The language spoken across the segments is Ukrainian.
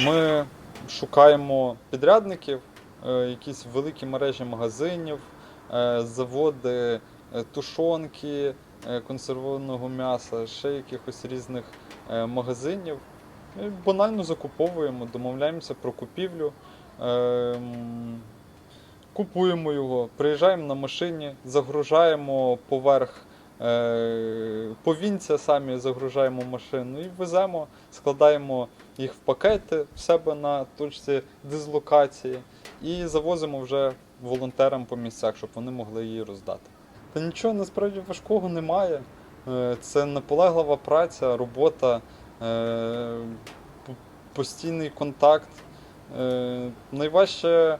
Ми шукаємо підрядників, е, якісь великі мережі магазинів, е, заводи е, тушонки, консервованого м'яса, ще якихось різних магазинів. І банально закуповуємо, домовляємося про купівлю. Купуємо його, приїжджаємо на машині, загружаємо поверх повінця, самі загружаємо машину і веземо, складаємо їх в пакети в себе на точці дислокації і завозимо вже волонтерам по місцях, щоб вони могли її роздати. Та нічого насправді важкого немає. Е, Це наполеглива праця, робота, е, постійний контакт. Е, Найважче е,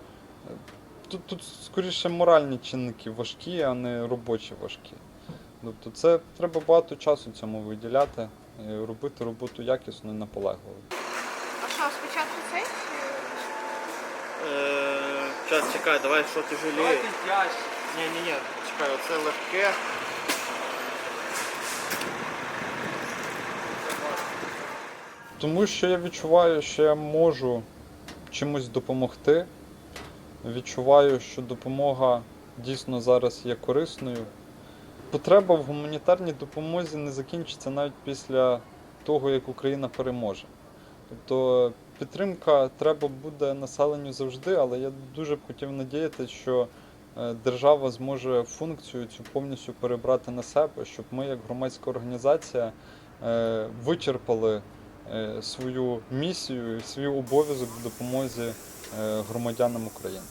тут, тут скоріше моральні чинники важкі, а не робочі важкі. Тобто це треба багато часу цьому виділяти, е, робити роботу якісно і наполегливо. А що, спочатку цей? чи- Е, Час чекай, давай що ти. Ні, ні, ні, чекай, оце легке. Тому що я відчуваю, що я можу чимось допомогти. Відчуваю, що допомога дійсно зараз є корисною. Потреба в гуманітарній допомозі не закінчиться навіть після того, як Україна переможе. Тобто підтримка треба буде населенню завжди, але я дуже б хотів надіятися, що е, держава зможе функцію цю повністю перебрати на себе, щоб ми, як громадська організація, е, вичерпали е, свою місію, і свій обов'язок в допомозі громадянам України.